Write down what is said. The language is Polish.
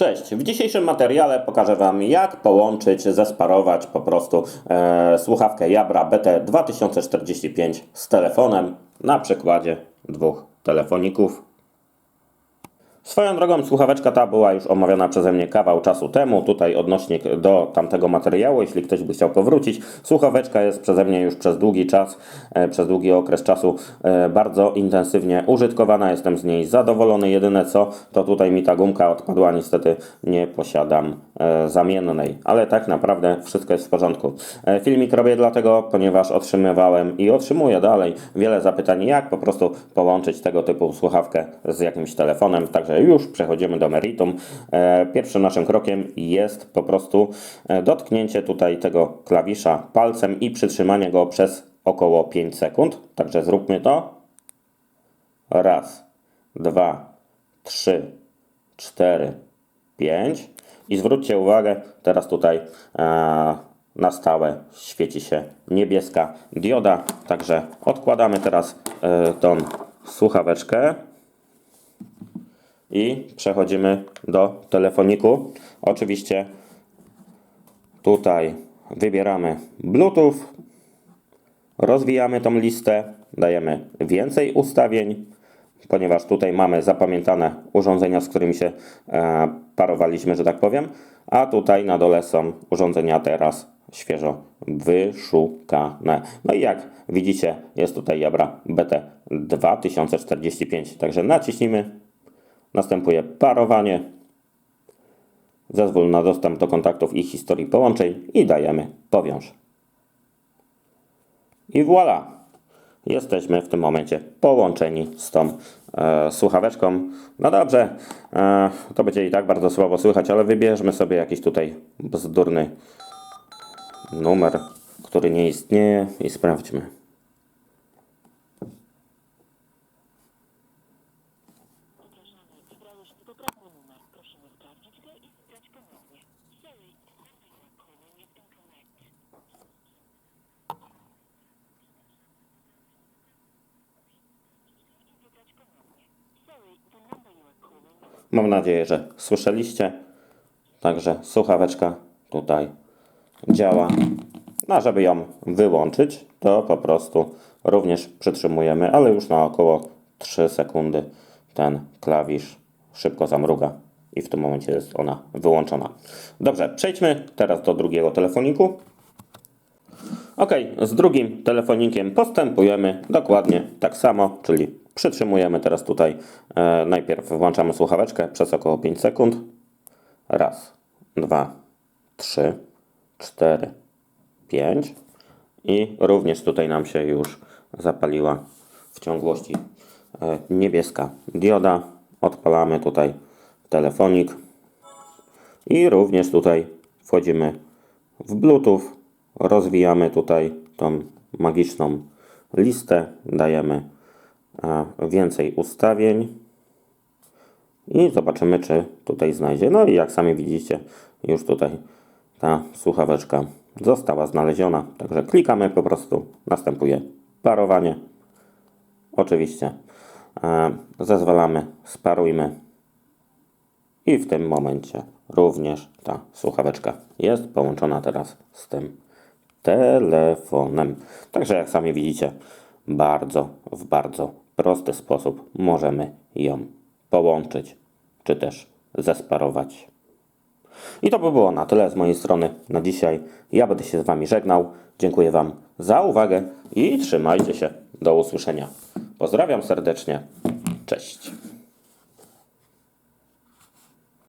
Cześć, w dzisiejszym materiale pokażę Wam jak połączyć, zesparować po prostu e, słuchawkę Jabra BT2045 z telefonem na przykładzie dwóch telefoników. Swoją drogą słuchaweczka ta była już omawiana przeze mnie kawał czasu temu. Tutaj odnośnik do tamtego materiału, jeśli ktoś by chciał powrócić. Słuchaweczka jest przeze mnie już przez długi czas, e, przez długi okres czasu e, bardzo intensywnie użytkowana. Jestem z niej zadowolony. Jedyne co, to tutaj mi ta gumka odpadła. Niestety nie posiadam zamiennej, ale tak naprawdę wszystko jest w porządku. E, Filmik robię dlatego, ponieważ otrzymywałem i otrzymuję dalej wiele zapytań, jak po prostu połączyć tego typu słuchawkę z jakimś telefonem. Także już przechodzimy do meritum. E, Pierwszym naszym krokiem jest po prostu e, dotknięcie tutaj tego klawisza palcem i przytrzymanie go przez około 5 sekund. Także zróbmy to. Raz, dwa, trzy, cztery, pięć. I zwróćcie uwagę, teraz tutaj e, na stałe świeci się niebieska dioda. Także odkładamy teraz e, tą słuchaweczkę i przechodzimy do telefoniku. Oczywiście tutaj wybieramy Bluetooth, rozwijamy tą listę, dajemy więcej ustawień, ponieważ tutaj mamy zapamiętane urządzenia, z którymi się e, parowaliśmy, że tak powiem, a tutaj na dole są urządzenia teraz świeżo wyszukane. No i jak widzicie, jest tutaj Jabra BT 2045, także naciśnijmy Następuje parowanie. Zezwól na dostęp do kontaktów i historii połączeń i dajemy powiąż. I voilà! Jesteśmy w tym momencie połączeni z tą e, słuchaweczką. No dobrze, e, to będzie i tak bardzo słabo słychać, ale wybierzmy sobie jakiś tutaj bzdurny numer, który nie istnieje i sprawdźmy. Mam nadzieję, że słyszeliście. Także słuchaweczka tutaj działa. No, a żeby ją wyłączyć, to po prostu również przytrzymujemy, ale już na około 3 sekundy ten klawisz szybko zamruga i w tym momencie jest ona wyłączona. Dobrze, przejdźmy teraz do drugiego telefoniku. Ok, z drugim telefonikiem postępujemy dokładnie tak samo, czyli przytrzymujemy teraz tutaj, e, najpierw włączamy słuchaweczkę przez około 5 sekund. Raz, dwa, trzy, cztery, pięć. I również tutaj nam się już zapaliła w ciągłości e, niebieska dioda. Odpalamy tutaj telefonik. I również tutaj wchodzimy w Bluetooth. Rozwijamy tutaj tą magiczną listę. Dajemy więcej ustawień. I zobaczymy, czy tutaj znajdzie. No i jak sami widzicie, już tutaj ta słuchaweczka została znaleziona. Także klikamy po prostu. Następuje parowanie. Oczywiście e, zezwalamy, sparujmy. I w tym momencie również ta słuchaweczka jest połączona teraz z tym telefonem. Także jak sami widzicie, bardzo, w bardzo prosty sposób możemy ją połączyć, czy też zesparować. I to by było na tyle z mojej strony na dzisiaj. Ja będę się z Wami żegnał. Dziękuję Wam za uwagę i trzymajcie się. Do usłyszenia. Pozdrawiam serdecznie. Cześć.